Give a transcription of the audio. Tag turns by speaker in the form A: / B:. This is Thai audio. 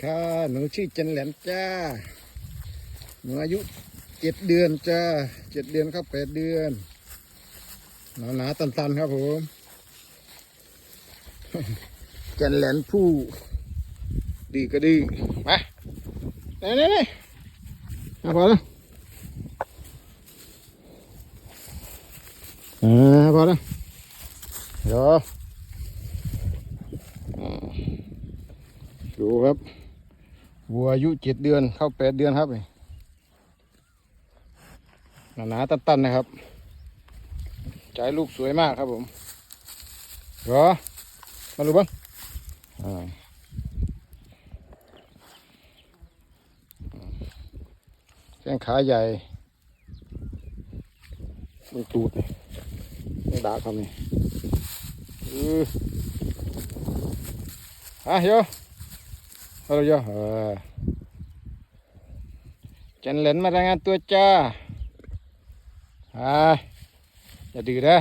A: ค่ะหนูชื่อจันแหลมจ้า หนูอายุเจ็ดเดือนจ้าเจ็ดเดือนครับแปดเดือน หนาหนาๆตันครับผม จันแหลมผู้ ดีก็ดีมาเน่เน่เน่มาพอแล้วอ่าพอแล้วเดี๋ยวอ่า ดูครับวัวอายุเจ็ดเดือนเข้าแปดเดือนครับนี่หนาๆตันๆนะครับใจลูกสวยมากครับผมเหรอมาดูบ้างแข้งขาใหญ่มึงตูดนี่มึงด่าคำนี่อืออะโย ฮัลโหลเออจันเหลนมารายงานตัวจ้าอ่าอย่าดื้อนะ